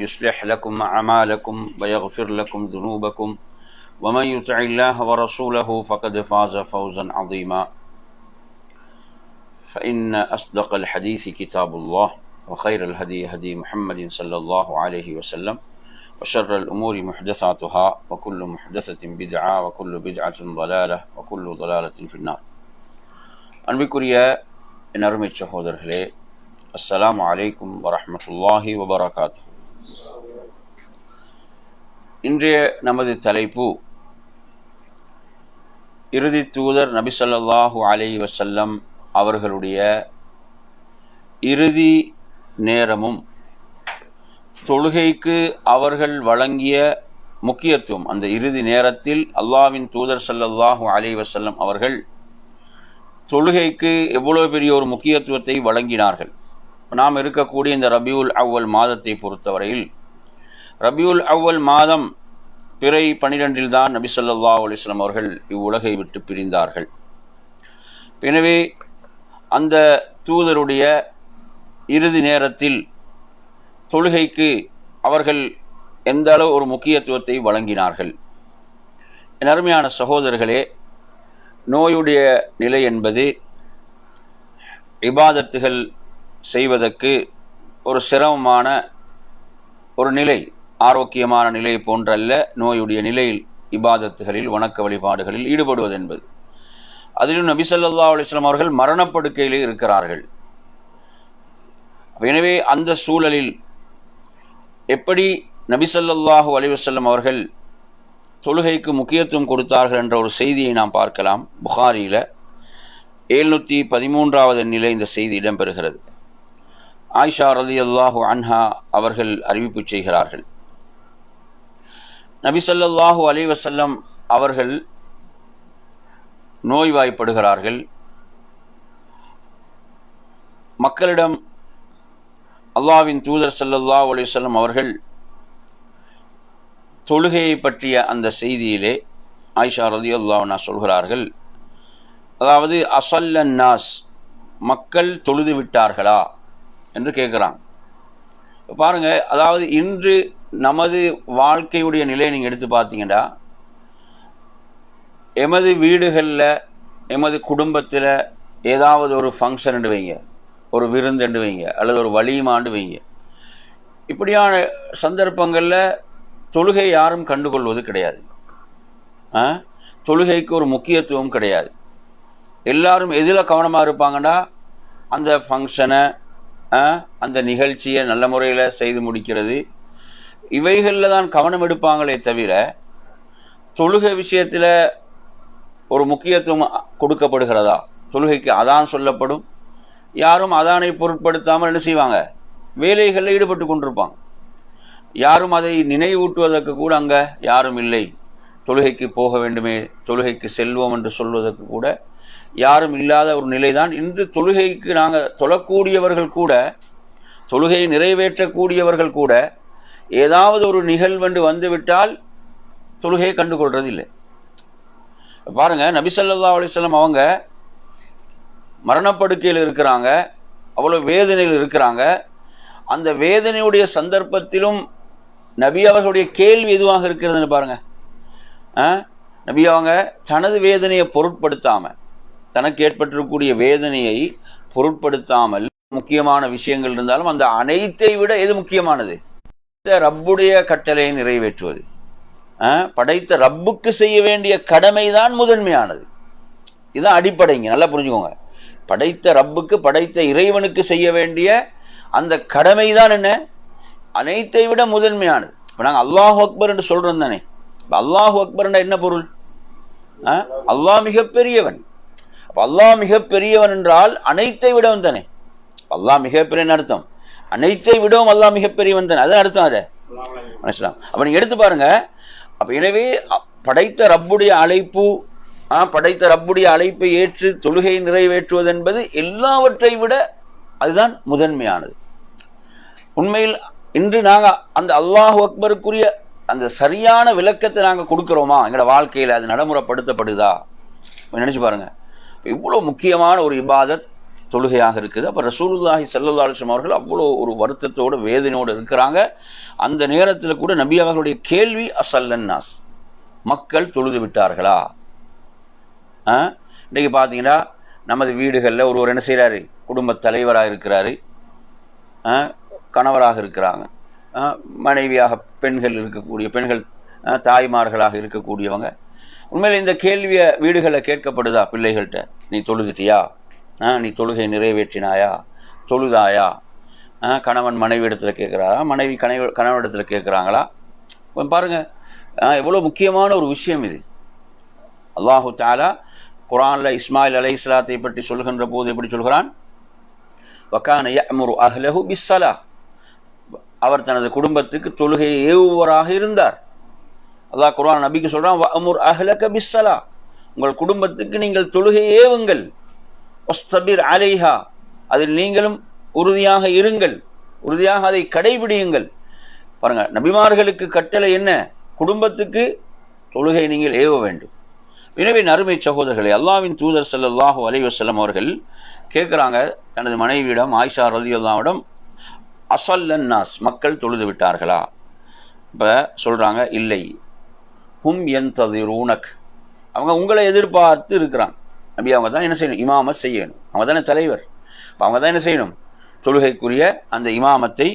يصلح لكم أعمالكم ويغفر لكم ذنوبكم ومن يطع الله ورسوله فقد فاز فوزا عظيما فإن أصدق الحديث كتاب الله وخير الهدي هدي محمد صلى الله عليه وسلم وشر الأمور محدثاتها وكل محدثة بدعة وكل بدعة ضلالة وكل ضلالة في النار அன்பிற்குரிய என் அருமை சகோதரர்களே அஸ்ஸலாமு அலைக்கும் வரஹ்மத்துல்லாஹி வபரகாத்து இன்றைய நமது தலைப்பு இறுதி தூதர் நபிசல்லாஹு அலி வசல்லம் அவர்களுடைய இறுதி நேரமும் தொழுகைக்கு அவர்கள் வழங்கிய முக்கியத்துவம் அந்த இறுதி நேரத்தில் அல்லாவின் தூதர் சல்லல்லாஹு அலி வசல்லம் அவர்கள் தொழுகைக்கு எவ்வளோ பெரிய ஒரு முக்கியத்துவத்தை வழங்கினார்கள். நாம் இருக்கக்கூடிய இந்த ரபியுல் அவ்வல் மாதத்தை பொறுத்தவரையில் ரபியுல் அவ்வல் மாதம் பிறை பனிரெண்டில் தான் நபி சொல்லா அலிஸ்லாம் அவர்கள் இவ்வுலகை விட்டு பிரிந்தார்கள். எனவே அந்த தூதருடைய இறுதி நேரத்தில் தொழுகைக்கு அவர்கள் எந்த அளவு ஒரு முக்கியத்துவத்தை வழங்கினார்கள்? என் அருமையான சகோதரர்களே நோயுடைய நிலை என்பது இபாதத்துகள் செய்வதற்கு ஒரு சிரமமான ஒரு நிலை ஆரோக்கியமான நிலை போன்றல்ல நோயுடைய நிலையில் இபாதத்துகளில் வணக்க வழிபாடுகளில் ஈடுபடுவது என்பது. அதிலும் நபி சொல்லா அலிஸ்லாம் அவர்கள் மரணப்படுக்கையிலே இருக்கிறார்கள். எனவே அந்த சூழலில் எப்படி நபி சொல்லாஹூ அலிவசல்லம் அவர்கள் தொழுகைக்கு முக்கியத்துவம் கொடுத்தார்கள் என்ற ஒரு செய்தியை நாம் பார்க்கலாம். புகாரியில் எழுநூற்றி பதிமூன்றாவது நிலை இந்த செய்தி இடம்பெறுகிறது. ஆயிஷா ரதி அல்லாஹு அன்ஹா அவர்கள் அறிவிப்பு செய்கிறார்கள். நபிசல்லாஹூ அலி வசல்லம் அவர்கள் நோய்வாய்ப்படுகிறார்கள். மக்களிடம் அல்லாவின் தூதர் சல்லல்லா அலிவல்லம் அவர்கள் தொழுகையை பற்றிய அந்த செய்தியிலே ஆயிஷா ரதி அல்லாஹ்னா சொல்கிறார்கள். அதாவது அசல்லன் நாஸ் மக்கள் தொழுது விட்டார்களா? என்று கேட்குறாங்க பாருங்கள் அதாவது இன்று நமது வாழ்க்கையுடைய நிலையை நீங்கள் எடுத்து பார்த்தீங்கன்னா எமது வீடுகளில் எமது குடும்பத்தில் ஏதாவது ஒரு ஃபங்க்ஷன் வைங்க. ஒரு விருந்துண்டு வைங்க அல்லது ஒரு வலிமாண்டு வைங்க. இப்படியான சந்தர்ப்பங்களில் தொழுகை யாரும் கண்டுகொள்வது கிடையாது. தொழுகைக்கு ஒரு முக்கியத்துவம் கிடையாது. எல்லாரும் எதில் கவனமாக இருப்பாங்கன்னா அந்த ஃபங்க்ஷனை அந்த நிகழ்ச்சியை நல்ல முறையில் செய்து முடிக்கிறது. இவைகளில் தான் கவனம் எடுப்பாங்களே தவிர தொழுகை விஷயத்தில் ஒரு முக்கியத்துவம் கொடுக்கப்படுகிறதா? தொழுகைக்கு அதான் சொல்லப்படும். யாரும் அதானை பொருட்படுத்தாமல் என்ன செய்வாங்க? வேலைகளில் ஈடுபட்டு கொண்டிருப்பாங்க. யாரும் அதை நினைவூட்டுவதற்கு கூட அங்கே யாரும் இல்லை. தொழுகைக்கு போக வேண்டுமே தொழுகைக்கு செல்வோம் என்று சொல்வதற்கு கூட யாரும் இல்லாத ஒரு நிலைதான். இன்று தொழுகைக்கு நாங்கள் தொழக்கூடியவர்கள் கூட தொழுகையை நிறைவேற்றக்கூடியவர்கள் கூட ஏதாவது ஒரு நிகழ்வென்று வந்துவிட்டால் தொழுகையை கண்டுகொள்றது இல்லை பாருங்கள் நபிசல்லா அலிஸ்லாம் அவங்க மரணப்படுக்கையில் இருக்கிறாங்க அவ்வளோ வேதனையில் இருக்கிறாங்க. அந்த வேதனையுடைய சந்தர்ப்பத்திலும் நபி அவர்களுடைய கேள்வி எதுவாக இருக்கிறதுன்னு பாருங்கள் நபி அவங்க தனது வேதனையை பொருட்படுத்தாமல் தனக்கு ஏற்பட்டிருக்கக்கூடிய வேதனையை பொருட்படுத்தாமல் முக்கியமான விஷயங்கள் இருந்தாலும் அந்த அனைத்தை விட எது முக்கியமானது? ரப்புடைய கட்டளையை நிறைவேற்றுவது. படைத்த ரப்புக்கு செய்ய வேண்டிய கடமை தான் முதன்மையானது இதுதான் அடிப்படைங்க நல்லா புரிஞ்சுக்கோங்க. படைத்த ரப்புக்கு படைத்த இறைவனுக்கு செய்ய வேண்டிய அந்த கடமை தான் என்ன? அனைத்தை விட முதன்மையானது. இப்போ நாங்கள் அல்லாஹ் அக்பர் என்று சொல்கிறோம் தானே. இப்போ அல்லாஹ் அக்பர்னா என்ன பொருள்? ஆ? அல்லாஹ் மிகப்பெரியவன். அப்போ அல்லாஹ் மிகப்பெரியவன் என்றால் அனைத்தை விடவன் தானே? அல்லாஹ் மிகப்பெரியன்னு அர்த்தம்? அனைத்தை விடவும் அல்லாஹ் மிகப்பெரியவன் தானே. அதான் அர்த்தம் அது. மனசிலாம் அப்போ நீங்கள் எடுத்து பாருங்க. அப்போ எனவே படைத்த ரப்புடைய அழைப்பு ஆ, படைத்த ரப்புடைய அழைப்பை ஏற்று தொழுகை நிறைவேற்றுவது என்பது எல்லாவற்றை விட அதுதான் முதன்மையானது. உண்மையில் இன்று நாங்கள் அந்த அல்லாஹ் அக்பருக்குரிய அந்த சரியான விளக்கத்தை நாங்கள் கொடுக்குறோமா? எங்களோட வாழ்க்கையில் அது நடைமுறைப்படுத்தப்படுதா? நினச்சி பாருங்கள் இவ்வளோ முக்கியமான ஒரு இபாதத் தொழுகையாக இருக்குது. அப்போ ரசூலுல்லாஹி ஸல்லல்லாஹு அவர்கள் அவ்வளோ ஒரு வருத்தத்தோடு வேதனையோடு இருக்கிறாங்க. அந்த நேரத்தில் கூட நபி அவர்களுடைய கேள்வி அசல்லன்னாஸ் மக்கள் தொழுது விட்டார்களா? ஆ? இன்றைக்கி பார்த்தீங்கன்னா நமது வீடுகளில் ஒருவர் என்ன செய்கிறாரு குடும்பத் தலைவராக இருக்கிறாரு. ஆ, கணவராக இருக்கிறாங்க. மனைவியாக பெண்கள் இருக்கக்கூடிய பெண்கள் தாய்மார்களாக இருக்கக்கூடியவங்க. உண்மையில் இந்த கேள்வியை வீடுகளில் கேட்கப்படுதா பிள்ளைகள்கிட்ட நீ தொழுதுட்டியா? ஆ, நீ தொழுகை நிறைவேற்றினாயா? தொழுதாயா? ஆ, கணவன் மனைவி இடத்துல கேட்குறாரா? மனைவி கணவ இடத்துல கேட்குறாங்களா? கொஞ்சம் ஆ, எவ்வளோ முக்கியமான ஒரு விஷயம் இது. அல்லாஹு தாலா குரானில் இஸ்மாயில் அலை இஸ்லாத்தை பற்றி சொல்கின்ற போது எப்படி சொல்கிறான்? வக்கான யமுரு அஹ்லஹு பிஸ்ஸலா அவர் தனது குடும்பத்துக்கு தொழுகையை ஏவுவராக இருந்தார். அல்லாஹ் குர்ஆன் நபிக்கு சொல்கிறான் வஅமுர் அஹ்லக பிஸ்ஸலா. உங்கள் குடும்பத்துக்கு நீங்கள் தொழுகையை ஏவுங்கள். ஒஸ்தபிர் அலைஹா. அதில் நீங்களும் உறுதியாக இருங்கள். உறுதியாக அதை கடைபிடியுங்கள். பாருங்கள் நபிமார்களுக்கு கட்டளை என்ன? குடும்பத்துக்கு தொழுகை நீங்கள் ஏவ வேண்டும். எனவே நறுமை சகோதரர்களே அல்லாவின் தூதர் ஸல்லல்லாஹு அலைவசல்லம் அவர்கள் கேட்குறாங்க தனது மனைவியிடம் ஆயிஷா ரலியல்லாவிடம் அசல்லன் நாஸ் மக்கள் தொழுது விட்டார்களா? இப்போ சொல்கிறாங்க இல்லை. ஹும் எந்ததிரூனக் அவங்க உங்களை எதிர்பார்த்து இருக்கிறாங்க அப்படி அவங்க தான் என்ன செய்யணும்? இமாமத் செய்யணும். அவங்க தானே தலைவர். அப்போ அவங்க தான் என்ன செய்யணும்? தொழுகைக்குரிய அந்த இமாமத்தை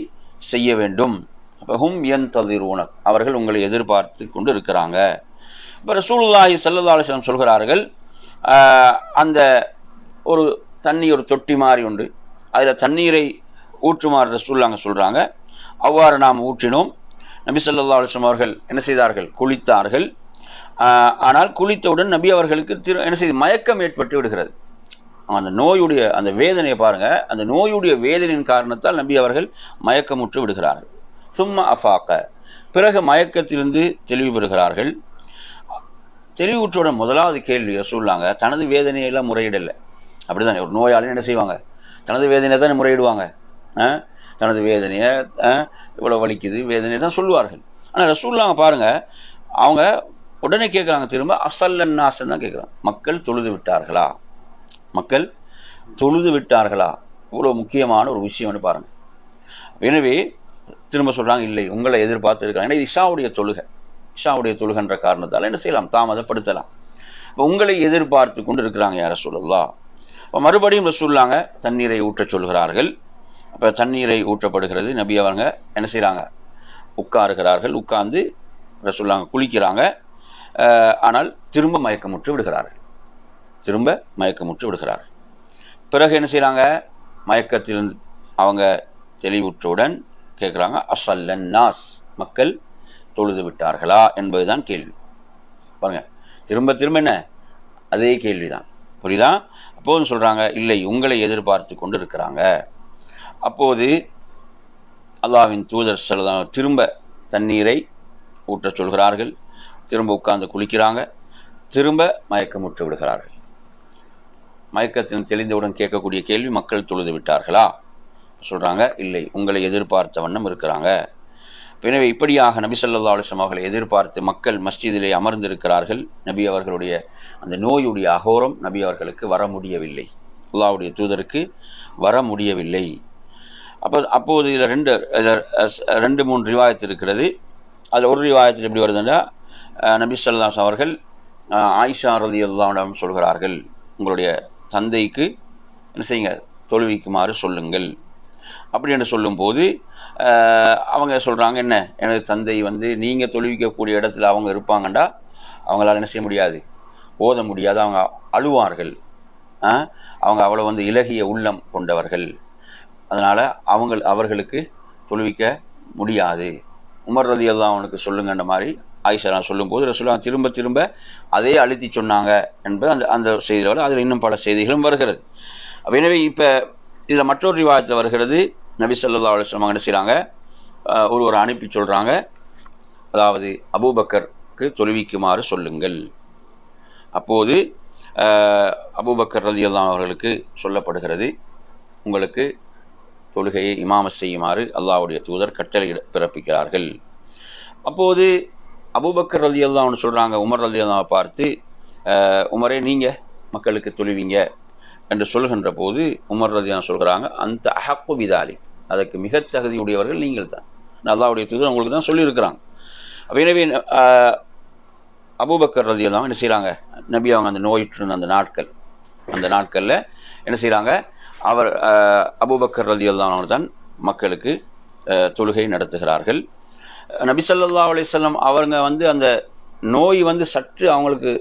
செய்ய வேண்டும். அப்போ ஹும் எந்ததிரூனக் அவர்கள் உங்களை எதிர்பார்த்து கொண்டு இருக்கிறாங்க. இப்போ ரசூல்லாஹி ஸல்லல்லாஹு சொல்கிறார்கள் அந்த ஒரு தண்ணி ஒரு தொட்டி மாதிரி உண்டு. அதில் தண்ணீரை ஊற்றுமாறு ரசூல்லாங்க சொல்கிறாங்க அவ்வாறு நாம் ஊற்றினோம். நபி சொல்லா அலுவலம் அவர்கள் என்ன செய்தார்கள்? குளித்தார்கள். ஆனால் குளித்தவுடன் நபி அவர்களுக்கு திரு என்ன செய்து மயக்கம் ஏற்பட்டு விடுகிறது. அந்த நோயுடைய அந்த வேதனையை பாருங்கள் அந்த நோயுடைய வேதனையின் காரணத்தால் நபி அவர்கள் மயக்கமுற்று விடுகிறார்கள். சும்மா அஃபாக்க. பிறகு மயக்கத்திலிருந்து தெளிவு பெறுகிறார்கள். தெளிவுற்றோட முதலாவது கேள்வி சொல்லாங்க தனது வேதனையெல்லாம் முறையிடலை. அப்படிதானே ஒரு நோயாளி என்ன செய்வாங்க? தனது வேதனையை தானே முறையிடுவாங்க. தனது வேதனையை ஆ, இவ்வளோ வலிக்குது வேதனையை தான் சொல்லுவார்கள். ஆனால் ரசூல்லாங்க பாருங்கள் அவங்க உடனே கேட்குறாங்க திரும்ப அசல்லன்னாசன் தான் கேட்குறாங்க மக்கள் தொழுது விட்டார்களா? மக்கள் தொழுது விட்டார்களா? இவ்வளோ முக்கியமான ஒரு விஷயம்னு பாருங்கள் எனவே திரும்ப சொல்கிறாங்க இல்லை உங்களை எதிர்பார்த்து இருக்காங்க ஏன்னா இது இஷாவுடைய தொழுகை. இஷாவுடைய தொழுகன்ற காரணத்தால் என்ன செய்யலாம்? தாமதப்படுத்தலாம் இப்போ உங்களை எதிர்பார்த்து கொண்டு இருக்கிறாங்க யார சொல்லலாம் இப்போ மறுபடியும் ரசூல்லாங்க தண்ணீரை ஊற்றச் சொல்கிறார்கள். அப்போ தண்ணீரை ஊற்றப்படுகிறது. நபி அவங்க என்ன செய்கிறாங்க உட்காருகிறார்கள். உட்கார்ந்து ரசூல்லாங்க குளிக்கிறாங்க. ஆனால் திரும்ப மயக்கமுற்று விடுகிறார்கள். திரும்ப மயக்கமுற்று விடுகிறார்கள். பிறகு என்ன செய்கிறாங்க மயக்கத்திலிருந்து அவங்க தெளிவுற்றவுடன் கேட்குறாங்க அசல்லன் நாஸ். மக்கள் தொழுது விட்டார்களா என்பதுதான் கேள்வி. பாருங்க திரும்ப திரும்ப என்ன? அதே கேள்விதான். புரியுதா? அப்போது சொல்கிறாங்க இல்லை உங்களை எதிர்பார்த்து கொண்டு இருக்கிறாங்க அப்போது அல்லாவின் தூதர் சொல்லலாம் திரும்ப தண்ணீரை ஊற்றச் சொல்கிறார்கள். திரும்ப உட்கார்ந்து குளிக்கிறாங்க. திரும்ப மயக்கமுற்று விடுகிறார்கள். மயக்கத்தில் தெளிந்தவுடன் கேட்கக்கூடிய கேள்வி மக்கள் தொழுது விட்டார்களா? சொல்கிறாங்க இல்லை உங்களை எதிர்பார்த்த வண்ணம் இருக்கிறாங்க. எனவே இப்படியாக நபி சொல்லா அலுவலம் அவர்களை எதிர்பார்த்து மக்கள் மஸ்ஜிதிலே அமர்ந்திருக்கிறார்கள். நபி அவர்களுடைய அந்த நோயுடைய அகோரம் நபி அவர்களுக்கு வர முடியவில்லை. அல்லாவுடைய தூதருக்கு வர முடியவில்லை. அப்போ அப்போது இதில் ரெண்டு இதில் ரெண்டு மூணு ரிவாயத்து இருக்கிறது. அதில் ஒரு ரிவாயத்தில் எப்படி வருதுன்னா நபி ஸல்லல்லாஹு அவர்கள் ஆயிஷா ரதி அல்லாவிடம் சொல்கிறார்கள். உங்களுடைய தந்தைக்கு என்ன செய்யுங்க தொழுவிக்குமாறு சொல்லுங்கள். அப்படி என்று சொல்லும்போது அவங்க சொல்கிறாங்க என்ன? எனது தந்தை வந்து நீங்கள் தொழுவிக்கக்கூடிய இடத்துல அவங்க இருப்பாங்கண்டா அவங்களால என்ன செய்ய முடியாது? ஓத முடியாது. அவங்க அழுவார்கள். அவங்க அவ்வளோ வந்து இலகிய உள்ளம் கொண்டவர்கள். அதனால் அவங்க அவர்களுக்கு தொழுவிக்க முடியாது. உமர் ரதி அல்லா அவனுக்கு சொல்லுங்கன்ற மாதிரி ஆயிஷா சொல்லும்போது ரசூலா திரும்ப திரும்ப அதே அழுத்தி சொன்னாங்க என்பது அந்த அந்த செய்தியில் அதில் இன்னும் பல செய்திகளும் வருகிறது. எனவே இப்போ இதில் மற்றொரு விவாதத்தில் வருகிறது. நபி சொல்லா அலுவலம் என்ன செய்கிறாங்க ஒருவர் அனுப்பி சொல்கிறாங்க அதாவது அபூபக்கருக்கு தொழுவிக்குமாறு சொல்லுங்கள். அப்போது அபூபக்கர் ரதி அல்லா அவர்களுக்கு சொல்லப்படுகிறது. உங்களுக்கு தொழுகையை இமாம செய்யுமாறு அல்லாவுடைய தூதர் கட்டளை பிறப்பிக்கிறார்கள். அப்போது அபூபக்கர் ரதி அன்ஹு சொல்கிறாங்க உமர் ரலியல்லாஹை பார்த்து உமரே நீங்கள் மக்களுக்கு தொழுவீங்க என்று சொல்கின்ற போது உமர் ரலியல்லாஹு சொல்கிறாங்க அந்த அஹப்பு விதாலி அதற்கு மிக தகுதியுடையவர்கள் நீங்கள் தான். அல்லாவுடைய தூதர் உங்களுக்கு தான் சொல்லியிருக்கிறாங்க. அப்போ எனவே அஹ், அபூபக்கர் ரலியல்லாஹு என்ன செய்கிறாங்க நபி அவங்க அந்த நோயிற்று இருந்த அந்த நாட்கள் அந்த நாட்களில் என்ன செய்கிறாங்க அவர் அபுபக்கர் அபூபக்கர் ரலியல்லாஹு தான் மக்களுக்கு தொழுகை நடத்துகிறார்கள். நபி ஸல்லல்லாஹு அவங்க வந்து அந்த நோய் வந்து சற்று அவங்களுக்கு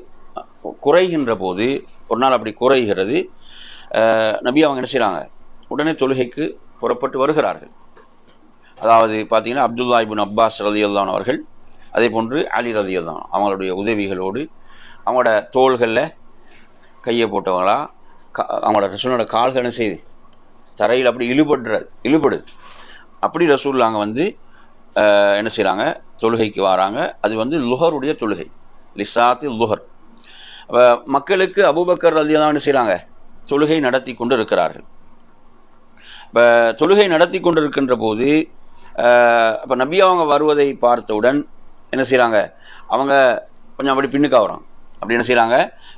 குறைகின்ற போது ஒரு நாள் அப்படி குறைகிறது நபி அவங்க என்ன செய்கிறாங்க உடனே தொழுகைக்கு புறப்பட்டு வருகிறார்கள். அதாவது பார்த்தீங்கன்னா அப்துல்லா இபின் அப்பாஸ் ரலியல்லான் அவர்கள் அதே போன்று அலி ரலியல்லான் அவங்களுடைய உதவிகளோடு அவங்களோட தோள்களில் கையை போட்டவங்களா கா- அவங்களோட ரசூலோட கால்கள் என்ன செய்யுது தரையில் அப்படி இழுபடுற இழுபடுது. அப்படி ரசூல் அங்கே வந்து என்ன செய்கிறாங்க தொழுகைக்கு வராங்க. அது வந்து லுஹருடைய தொழுகை. லிசாத்தி லுஹர். அப்போ மக்களுக்கு அபூபக்கர் ரலியல்லான் என்ன செய்கிறாங்க தொழுகை நடத்தி கொண்டு இருக்கிறார்கள். இப்போ தொழுகை நடத்தி கொண்டு இருக்கின்ற போது இப்போ நபி அவங்க வருவதை பார்த்தவுடன் என்ன செய்கிறாங்க அவங்க கொஞ்சம் அப்படி பின்னுக்கு ஆகுறாங்க. அப்படி என்ன செய்கிறாங்க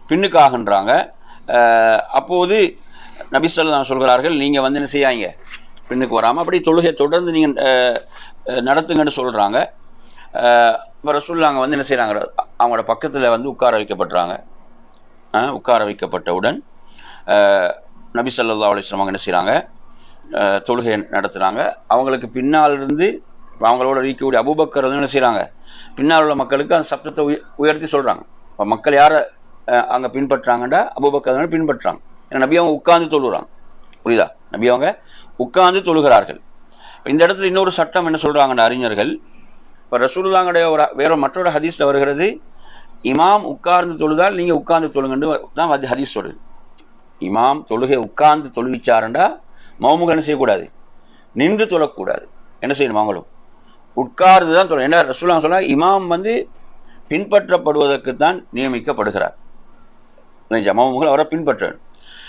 பின்னுக்காகன்றாங்க அப்போது நபிசல்லாம் சொல்கிறார்கள் நீங்கள் வந்து என்ன செய்யாங்க பின்னுக்கு வராமல் அப்படி தொழுகை தொடர்ந்து நீங்கள் நடத்துங்கன்னு சொல்கிறாங்க இப்போ ரசூல்லாங்க வந்து என்ன செய்கிறாங்க அவங்களோட பக்கத்தில் வந்து உட்கார வைக்கப்படுறாங்க உட்கார வைக்கப்பட்டவுடன் நபி சல்லா அலைஹி அவங்க என்ன செய்கிறாங்க தொழுகை நடத்துகிறாங்க அவங்களுக்கு பின்னாலிருந்து அவங்களோட இருக்கக்கூடிய அபூபக்கர் வந்து என்ன செய்கிறாங்க பின்னால் உள்ள மக்களுக்கு அந்த சப்தத்தை உயர்த்தி சொல்கிறாங்க இப்போ மக்கள் யாரை அங்கே பின்பற்றுறாங்கண்டா அபூபக்கர் பின்பற்றாங்க. ஏன்னா நபி அவங்க உட்கார்ந்து தொழுகிறாங்க புரியுதா? நபி அவங்க உட்கார்ந்து தொழுகிறார்கள் இப்போ இந்த இடத்துல இன்னொரு சட்டம் என்ன சொல்கிறாங்கன்னு அறிஞர்கள் இப்போ ரசூலுல்லாங்களுடைய ஒரு வேற மற்றொரு ஹதீஸில் வருகிறது இமாம் உட்கார்ந்து தொழுதால் நீங்கள் உட்கார்ந்து தொழுங்கன்னு தான் வந்து ஹதீஸ் சொல்லுது. இமாம் தொழுகை உட்கார்ந்து தொழுவிச்சாருண்டா மௌமுக என்ன செய்யக்கூடாது? நின்று தொழக்கூடாது என்ன செய்யணும் அவங்களும்? உட்கார்ந்து தான் தொழ என்ன ரசூலாங்க சொல்ல இமாம் வந்து பின்பற்றப்படுவதற்கு தான் நியமிக்கப்படுகிறார். மௌமுகள் அவரை பின்பற்றணும்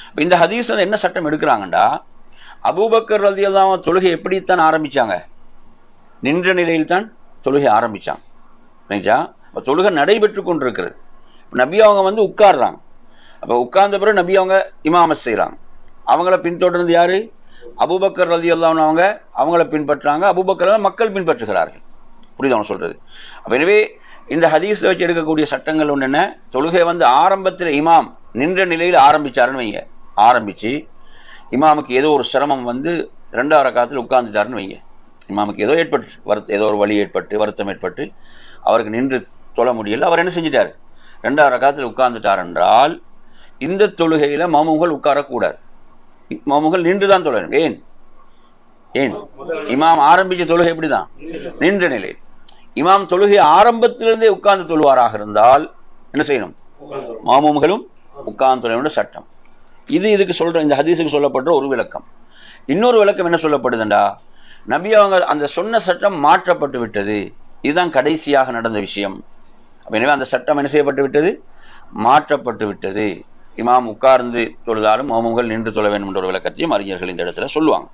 இப்போ இந்த ஹதீஸ் வந்து என்ன சட்டம் எடுக்கிறாங்கண்டா? அபூபக்கர் ரலியல்லாஹு தொழுகை எப்படித்தான் ஆரம்பிச்சாங்க? நின்ற நிலையில் தான் தொழுகை ஆரம்பிச்சாங்க நினைச்சா இப்போ தொழுகை நடைபெற்று கொண்டிருக்கிறது. இப்போ நபி அவங்க வந்து உட்கார்றாங்க அப்போ உட்கார்ந்த பிறகு நபி அவங்க இமாமத் செய்கிறாங்க அவங்கள பின்தொடர்ந்து யார்? அபூபக்கர் ரதி அவங்க. அவங்கள பின்பற்றுறாங்க அபூபக்கர் மக்கள் பின்பற்றுகிறார்கள். புரியுது அவங்க சொல்கிறது அப்போ எனவே இந்த ஹதீஸை வச்சு எடுக்கக்கூடிய சட்டங்கள் ஒன்று என்ன தொழுகை வந்து ஆரம்பத்தில் இமாம் நின்ற நிலையில் ஆரம்பிச்சாருன்னு வைங்க. ஆரம்பித்து இமாமுக்கு ஏதோ ஒரு சிரமம் வந்து ரெண்டாவது ரக்காத்தில் உட்கார்ந்துட்டாருன்னு வைங்க. இமாமுக்கு ஏதோ ஏற்பட்டு வருத்த ஏதோ ஒரு வழி ஏற்பட்டு வருத்தம் ஏற்பட்டு அவருக்கு நின்று தொழ முடியல. அவர் என்ன செஞ்சிட்டார்? ரெண்டாவது ரக்காத்தில் உட்கார்ந்துட்டார் என்றால் இந்த தொழுகையில் மமுகள் உட்காரக்கூடாது. மமுகள் நின்று தான் தொழணும். ஏன்? ஏன்? இமாம் ஆரம்பித்த தொழுகை எப்படிதான்? நின்ற நிலை இமாம் தொழுகை ஆரம்பத்திலிருந்தே உட்கார்ந்து தொழுவாராக இருந்தால் என்ன செய்யணும்? மாமூம்களும் உட்கார்ந்து தொழணும் சட்டம். இது இதுக்கு சொல்ற இந்த ஹதீஸுக்கு சொல்லப்படுற ஒரு விளக்கம். இன்னொரு விளக்கம் என்ன சொல்லப்படுதுண்டா? நபி அவங்க அந்த சொன்ன சட்டம் மாற்றப்பட்டு விட்டது. இதுதான் கடைசியாக நடந்த விஷயம். எனவே அந்த சட்டம் என்ன செய்யப்பட்டு விட்டது? மாற்றப்பட்டு விட்டது. இமாம் உட்கார்ந்து தொழுதாலும் மாமுங்கள் நின்று தொழ வேண்டும் என்ற ஒரு விளக்கத்தையும் அறிஞர்கள் இந்த இடத்துல சொல்லுவாங்க.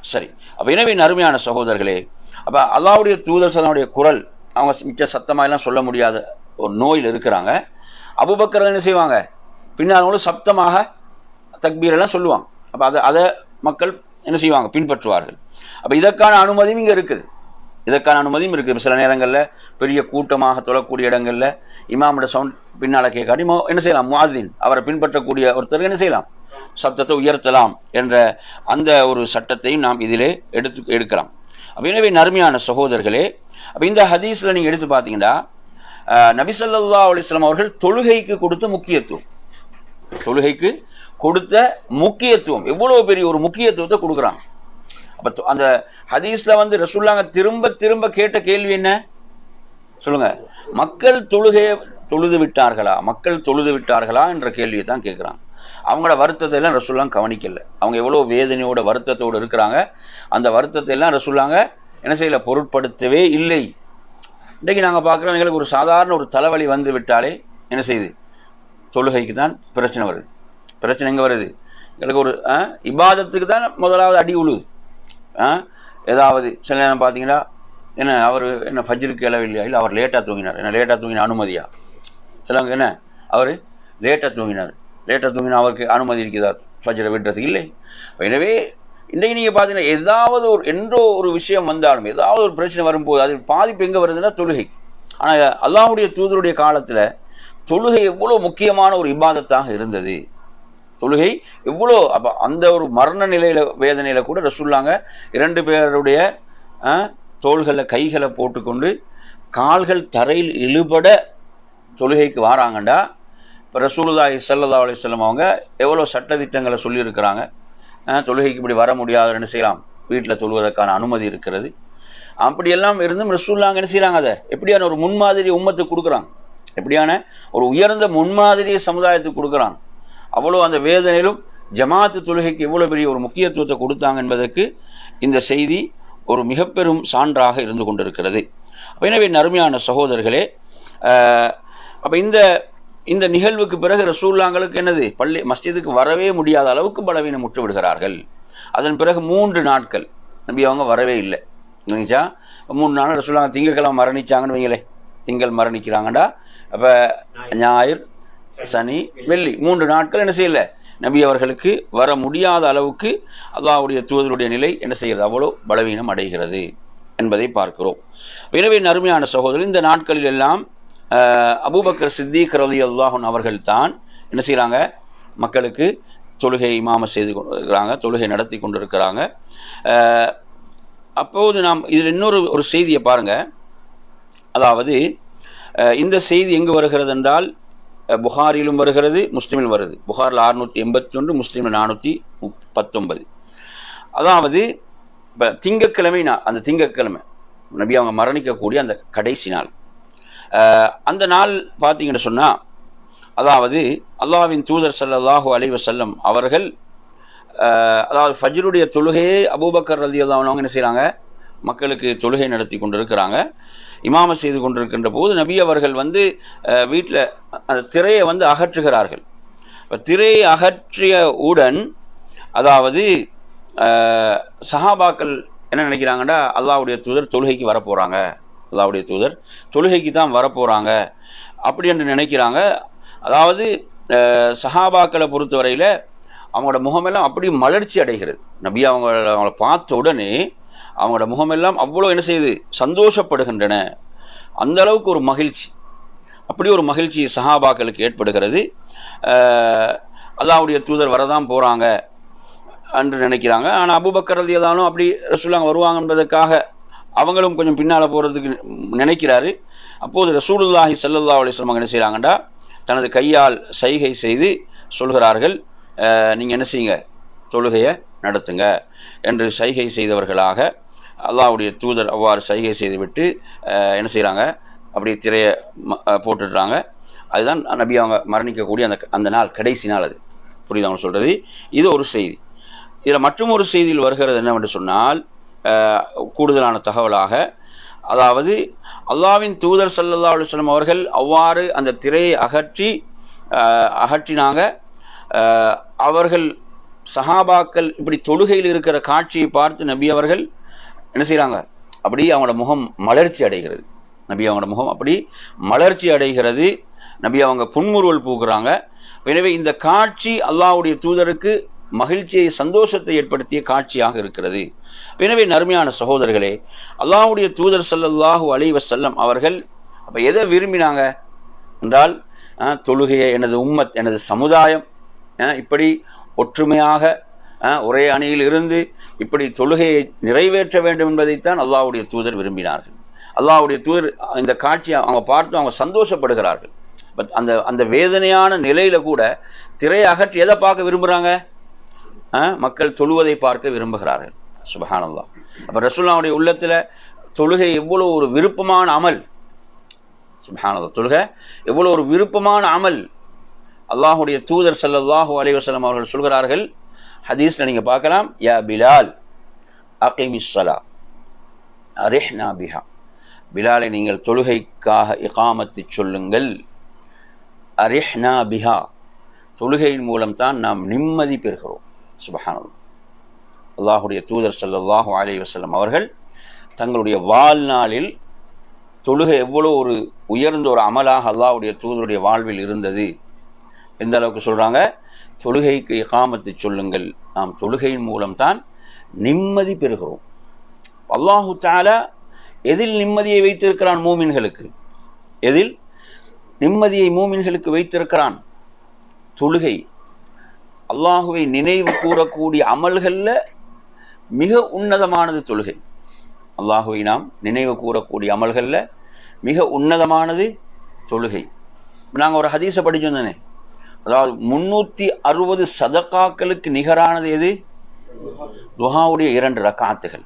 சரி. அப்போ எனவே அருமையான சகோதரர்களே அப்போ அல்லாவுடைய தூதர்சனுடைய குரல் அவங்க மிச்ச சத்தமாக எல்லாம் சொல்ல முடியாத ஒரு நோயில் இருக்கிறாங்க. அபுபக்கர் என்ன செய்வாங்க? பின்னால் அவங்களும் சப்தமாக தக்பீரெல்லாம் சொல்லுவாங்க. அப்போ அதை அதை மக்கள் என்ன செய்வாங்க? பின்பற்றுவார்கள். அப்போ இதற்கான அனுமதியும் இங்கே இருக்குது. இதற்கான அனுமதியும் இருக்குது. சில நேரங்களில் பெரிய கூட்டமாக தொழக்கூடிய இடங்களில் இமாமோட சவுண்ட் பின்னால் கேட்காட்டி என்ன செய்யலாம்? முஆதின் அவரை பின்பற்றக்கூடிய ஒருத்தர் என்ன செய்யலாம்? சப்தத்தை உயர்த்தலாம் என்ற அந்த ஒரு சட்டத்தையும் நாம் இதிலே எடுத்து எடுக்கலாம். எனவே நறுமையான சகோதரர்களே அப்போ இந்த ஹதீஸில் நீங்கள் எடுத்து பார்த்தீங்கன்னா நபிசல்லா அலிஸ்லாம் அவர்கள் தொழுகைக்கு கொடுத்த முக்கியத்துவம். தொழுகைக்கு கொடுத்த முக்கியத்துவம். எவ்வளோ பெரிய ஒரு முக்கியத்துவத்தை கொடுக்குறாங்க. அப்போ அந்த ஹதீஸில் வந்து ரசூல்லாங்க திரும்ப திரும்ப கேட்ட கேள்வி என்ன? சொல்லுங்க. மக்கள் தொழுகையை தொழுது விட்டார்களா? மக்கள் தொழுது விட்டார்களா? என்ற கேள்வியை தான் கேட்குறாங்க அவங்களோட வருத்தத்தை எல்லாம் ரசுல்லாம் கவனிக்கல. அவங்க எவ்வளோ வேதனையோட வருத்தத்தோடு இருக்கிறாங்க. அந்த வருத்தத்தை எல்லாம் ரசுல்லாங்க என்ன செய்யல? பொருட்படுத்தவே இல்லை. இன்றைக்கு நாங்கள் பார்க்குறோம் எங்களுக்கு ஒரு சாதாரண ஒரு தலைவலி வந்து விட்டாலே என்ன செய்யுது? தொழுகைக்கு தான் பிரச்சனை வருது. பிரச்சனை எங்கே வருது? எங்களுக்கு ஒரு ஆ, இபாதத்துக்கு தான் முதலாவது அடி உழுது ஆ, ஏதாவது சில நேரம் பார்த்தீங்கன்னா என்ன அவர் என்ன ஃபஜ்ருக்கு இளவில்லையா இல்லை அவர் லேட்டாக தூங்கினார். என்ன லேட்டாக தூங்கின அனுமதியா? சிலவங்க என்ன அவர் லேட்டாக தூங்கினார். லேட்டாக தூங்கினா அவருக்கு அனுமதி இருக்குதா ஃபஜ்ரை விடுறது இல்லை. எனவே இன்றைக்கு நீங்கள் பார்த்தீங்கன்னா ஏதாவது ஒரு என்றோ ஒரு விஷயம் வந்தாலும் ஏதாவது ஒரு பிரச்சனை வரும்போது அது பாதிப்பு எங்கே வருதுன்னா தொழுகை. ஆனால் அல்லாஹ்வுடைய தூதருடைய காலத்தில் தொழுகை எவ்வளோ முக்கியமான ஒரு இபாதத்தாக இருந்தது. தொழுகை எவ்வளோ அப்போ அந்த ஒரு மரண நிலையில் வேதனையில் கூட ரசுல்லாங்க இரண்டு பேருடைய தோள்களில் கைகளை போட்டுக்கொண்டு கால்கள் தரையில் இழுபட தொழுகைக்கு வாராங்கண்டா? இப்போ ரசூலுதாய் ஸல்லல்லாஹு அலைஹி வஸல்லம் அவங்க எவ்வளோ சட்டத்திட்டங்களை சொல்லியிருக்கிறாங்க? தொழுகைக்கு இப்படி வர முடியாது என்ன செய்யலாம்? வீட்டில் தொழுவதற்கான அனுமதி இருக்கிறது. அப்படியெல்லாம் இருந்தும் ரசூல்லாங்க என்ன செய்கிறாங்க அதை? எப்படியான ஒரு முன்மாதிரி உம்மத்துக்கு கொடுக்குறாங்க? எப்படியான ஒரு உயர்ந்த முன்மாதிரியை சமுதாயத்துக்கு கொடுக்குறாங்க? அவ்வளோ அந்த வேதனையிலும் ஜமாத்து தொழுகைக்கு எவ்வளோ பெரிய ஒரு முக்கியத்துவத்தை கொடுத்தாங்க என்பதற்கு இந்த செய்தி ஒரு மிகப்பெரும் சான்றாக இருந்து கொண்டிருக்கிறது. எனவே நருமையான சகோதரர்களே அப்போ இந்த இந்த நிகழ்வுக்கு பிறகு ரசூல்லாங்களுக்கு என்னது? பள்ளி மஸ்ஜிதுக்கு வரவே முடியாத அளவுக்கு பலவீனம் முற்று விடுகிறார்கள் அதன் பிறகு மூன்று நாட்கள். நம்பி அவங்க வரவே இல்லை. நினைச்சா மூணு நாள் ரசூல்லாங்க திங்கக்கிழமை மரணிச்சாங்கன்னு வைங்களே. திங்கள் மரணிக்கிறாங்கடா. அப்போ ஞாயிறு சனி வெள்ளி மூன்று நாட்கள் என்ன செய்யலை? நபி அவர்களுக்கு வர முடியாத அளவுக்கு அல்லாவுடைய தூதருடைய நிலை என்ன செய்கிறது? அவ்வளோ பலவீனம் அடைகிறது என்பதை பார்க்கிறோம். எனவே அருமையான சகோதரர் இந்த நாட்களில் எல்லாம் அபூபக்கர் சித்திக் ரலி அல்லாஹன் அவர்கள் தான் என்ன செய்கிறாங்க மக்களுக்கு தொழுகை இமாம செய்து கொண்டிருக்கிறாங்க தொழுகை நடத்தி கொண்டிருக்கிறாங்க. அப்போது நாம் இதில் இன்னொரு ஒரு செய்தியை பாருங்கள் அதாவது இந்த செய்தி எங்கு வருகிறது என்றால் புகாரிலும் வருகிறது முஸ்லீமில் வருது. புகாரில் அறுநூற்றி எண்பத்தி ஒன்று முஸ்லீமில் நானூற்றி பத்தொன்பது. அதாவது இப்போ திங்கக்கிழமை நான் அந்த திங்கக்கிழமை நபி அவங்க மரணிக்கக்கூடிய அந்த கடைசி நாள். அந்த நாள் பார்த்தீங்கன்னு சொன்னால் அதாவது அல்லாஹ்வின் தூதர் சல்லாஹூ அலைவசல்லம் அவர்கள் அதாவது ஃபஜ்ருடைய தொழுகையே அபூபக்கர் ரதி அவங்க என்ன செய்கிறாங்க மக்களுக்கு தொழுகை நடத்தி கொண்டிருக்கிறாங்க. இமாம செய்து கொண்டிருக்கின்ற போது நபி அவர்கள் வந்து வீட்டில் அந்த திரையை வந்து அகற்றுகிறார்கள். இப்போ திரையை அகற்றிய உடன் அதாவது சஹாபாக்கள் என்ன நினைக்கிறாங்கன்னா அல்லாஹ்வுடைய தூதர் தொழுகைக்கு வரப்போகிறாங்க அல்லாவுடைய தூதர் தொழுகைக்கு தான் வரப்போகிறாங்க அப்படி என்று நினைக்கிறாங்க. அதாவது சஹாபாக்களை பொறுத்தவரையில் அவங்களோட முகமெல்லாம் அப்படி மலர்ச்சி அடைகிறது. நபி அவங்க அவங்கள பார்த்த உடனே அவங்களோட முகமெல்லாம் அவ்வளோ என்ன செய்யுது? சந்தோஷப்படுகின்றன. அந்த அளவுக்கு ஒரு மகிழ்ச்சி. அப்படி ஒரு மகிழ்ச்சி சஹாபாக்களுக்கு ஏற்படுகிறது. அல்லாவுடைய தூதர் வரதான் போகிறாங்க என்று நினைக்கிறாங்க. ஆனால் அபுபக்கர் ரலியல்லாஹு அப்படி ரசூலாங்க வருவாங்க என்பதற்காக அவங்களும் கொஞ்சம் பின்னால் போகிறதுக்கு நினைக்கிறாரு. அப்போது ரசூலுல்லாஹி சல்லல்லா அலைஹி என்ன செய்கிறாங்கண்டா தனது கையால் சைகை செய்து சொல்கிறார்கள் நீங்கள் என்ன செய்யுங்க? தொழுகையை நடத்துங்க. என்று சைகை செய்தவர்களாக அல்லாவுடைய தூதர் அவ்வாறு சைகை செய்துவிட்டு என்ன செய்கிறாங்க அப்படியே திரையை ம- போட்டுடுறாங்க. அதுதான் நபி அவங்க மரணிக்கக்கூடிய அந்த அந்த நாள் கடைசி நாள் அது. புரியுது அவங்க சொல்கிறது இது ஒரு செய்தி. இதில் மற்றும் ஒரு செய்தியில் வருகிறது என்னவென்று சொன்னால் கூடுதலான தகவலாக அதாவது அல்லாவின் தூதர் ஸல்லல்லாஹு அலுவலம் அவர்கள் அவ்வாறு அந்த திரையை அகற்றி அகற்றினாங்க. அவர்கள் சஹாபாக்கள் இப்படி தொழுகையில் இருக்கிற காட்சியை பார்த்து நபி அவர்கள் என்ன செய்கிறாங்க அப்படி அவங்களோட முகம் மலர்ச்சி அடைகிறது. நபி அவங்களோட முகம் அப்படி மலர்ச்சி அடைகிறது. நபி அவங்க புன்முறுவல் பூக்குறாங்க. எனவே இந்த காட்சி அல்லாஹ்வுடைய தூதருக்கு மகிழ்ச்சியை சந்தோஷத்தை ஏற்படுத்திய காட்சியாக இருக்கிறது. எனவே நர்மையான சகோதரர்களே அல்லாஹுடைய தூதர் சல்லல்லாஹு அலைஹி வஸல்லம் அவர்கள் அப்போ எதை விரும்பினாங்க என்றால் தொழுகையை எனது உம்மத் எனது சமுதாயம் இப்படி ஒற்றுமையாக ஒரே அணியில் இருந்து இப்படி தொழுகையை நிறைவேற்ற வேண்டும் என்பதைத்தான் அல்லாவுடைய தூதர் விரும்பினார்கள். அல்லாஹுடைய தூதர் இந்த காட்சியை அவங்க பார்த்து அவங்க சந்தோஷப்படுகிறார்கள். பட் அந்த அந்த வேதனையான நிலையில் கூட திரையை அகற்றி எதை பார்க்க விரும்புகிறாங்க மக்கள் தொழுவதை பார்க்க விரும்புகிறார்கள். சுபஹானல்லா அப்போ ரசுல்லாவுடைய உள்ளத்தில் தொழுகை எவ்வளோ ஒரு விருப்பமான அமல்? சுபஹானல்லா தொழுகை எவ்வளோ ஒரு விருப்பமான அமல்? அல்லாஹுடைய தூதர் ஸல்லல்லாஹு அலைவசலம் அவர்கள் சொல்கிறார்கள் ஹதீஸில் நீங்கள் பார்க்கலாம் யா பிலால் அகிமிஸ்ஸலா அரிஹ்னா பிஹா. பிலாலை நீங்கள் தொழுகைக்காக இகாமத்தை சொல்லுங்கள். அரிஹ்னா பிஹா. தொழுகையின் மூலம்தான் நாம் நிம்மதி பெறுகிறோம். சுபஹானல் அல்லாஹுடைய தூதர் சல்லாஹூ அலி வசல்லம் அவர்கள் தங்களுடைய வாழ்நாளில் தொழுகை எவ்வளோ ஒரு உயர்ந்த ஒரு அமலாக அல்லாஹுடைய தூதருடைய வாழ்வில் இருந்தது. எந்த அளவுக்கு சொல்கிறாங்க தொழுகைக்கு இகாமத்தை சொல்லுங்கள். நாம் தொழுகையின் மூலம்தான் நிம்மதி பெறுகிறோம். அல்லாஹு தாலா எதில் நிம்மதியை வைத்திருக்கிறான் மூமின்களுக்கு? எதில் நிம்மதியை மூமின்களுக்கு வைத்திருக்கிறான்? தொழுகை. அல்லாஹுவை நினைவு கூறக்கூடிய அமல்களில் மிக உன்னதமானது தொழுகை. அல்லாஹுவை நாம் நினைவு கூறக்கூடிய அமல்களில் மிக உன்னதமானது தொழுகை. நாங்கள் ஒரு ஹதீஸை படிச்சிருந்தோனே அதாவது முன்னூற்றி அறுபது சதக்காக்களுக்கு நிகரானது எது? துஹாவுடைய இரண்டு ரக்காத்துகள்.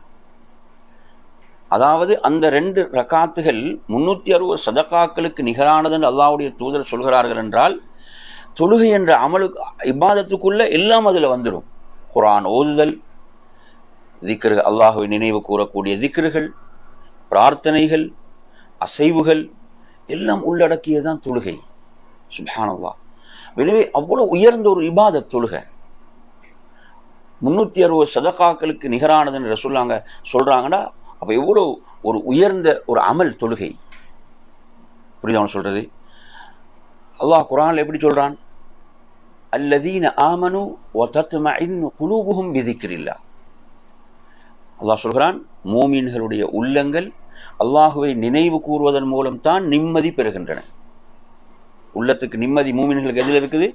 அதாவது அந்த ரெண்டு ரக்காத்துகள் முன்னூற்றி அறுபது சதக்காக்களுக்கு நிகரானதுன்னு அல்லாவுடைய தூதர் சொல்கிறார்கள் என்றால் தொழுகை என்ற அமலுக்கு இபாதத்துக்குள்ள எல்லாம் அதில் வந்துடும் குரான் ஓதுதல் திக்ருகள் அல்லாஹுவை நினைவு கூறக்கூடிய திக்ருகள் பிரார்த்தனைகள் அசைவுகள் எல்லாம் உள்ளடக்கியது தான் தொழுகை. சுபானல்லா எனவே அவ்வளோ உயர்ந்த ஒரு இபாதத் தொழுகை. முந்நூற்றி அறுபது சதக்காக்களுக்கு நிகரானதுன்னு சொல்லாங்க சொல்கிறாங்கன்னா அப்போ எவ்வளோ ஒரு உயர்ந்த ஒரு அமல் தொழுகை. புரியுது சொல்கிறது அல்லாஹ் குரானில் எப்படி சொல்கிறான் அல்லதீன ஆமனு ஒ தத்மஇன்னு குலூபுகும் விதிக்கிறில்லா அல்லாஹ் சொல்கிறான் மூமீன்களுடைய உள்ளங்கள் அல்லாஹுவை நினைவு கூறுவதன் மூலம் தான் நிம்மதி பெறுகின்றன. உள்ளத்துக்கு நிம்மதி மூமின்களுக்கு எதில் இருக்குது?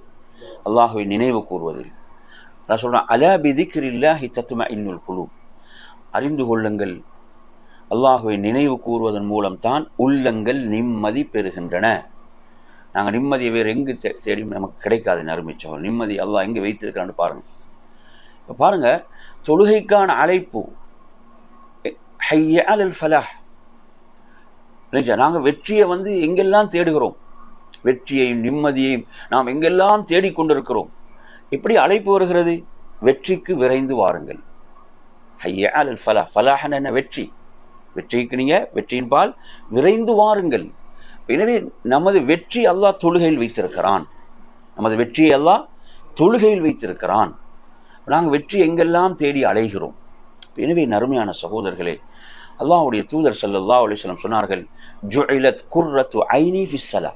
அல்லாஹுவை நினைவு கூறுவதில் நான் சொல்கிறேன் அலா பிதிக்கிரில்லாஹி தத்தும இன்னுல் குழு அறிந்து கொள்ளுங்கள் அல்லாஹுவை நினைவு கூறுவதன் மூலம் தான் உள்ளங்கள் நிம்மதி பெறுகின்றன. நாங்கள் நிம்மதியை வேறு எங்கு தே தேடி நமக்கு கிடைக்காது நறுமிச்சோம் நிம்மதி எல்லாம் எங்கே வைத்திருக்கிறான்னு பாருங்கள் இப்போ பாருங்கள் தொழுகைக்கான அழைப்பு ஹைய அலல் ஃபலாஹ். நாங்கள் வெற்றியை வந்து எங்கெல்லாம் தேடுகிறோம்? வெற்றியையும் நிம்மதியையும் நாம் எங்கெல்லாம் தேடிக்கொண்டிருக்கிறோம்? எப்படி அழைப்பு வருகிறது? வெற்றிக்கு விரைந்து வாருங்கள். ஹையா அல் ஃபலா ஃபலாஹன் என்ன? வெற்றி. வெற்றிக்கு நீங்கள் வெற்றியின் பால் விரைந்து வாருங்கள். எனவே நமது வெற்றி அல்லாஹ் தொழுகையில் வைத்திருக்கிறான். நமது வெற்றியை அல்லாஹ் தொழுகையில் வைத்திருக்கிறான். நாங்கள் வெற்றி எங்கெல்லாம் தேடி அலைகிறோம்? எனவே நறுமையான சகோதரர்களே அல்லாஹ்வுடைய தூதர் ஸல்லல்லாஹு அலிஸ்லாம் சொன்னார்கள் ஜுஇலத் குர்ரத்து ஐனி ஃபிஸ்ஸலா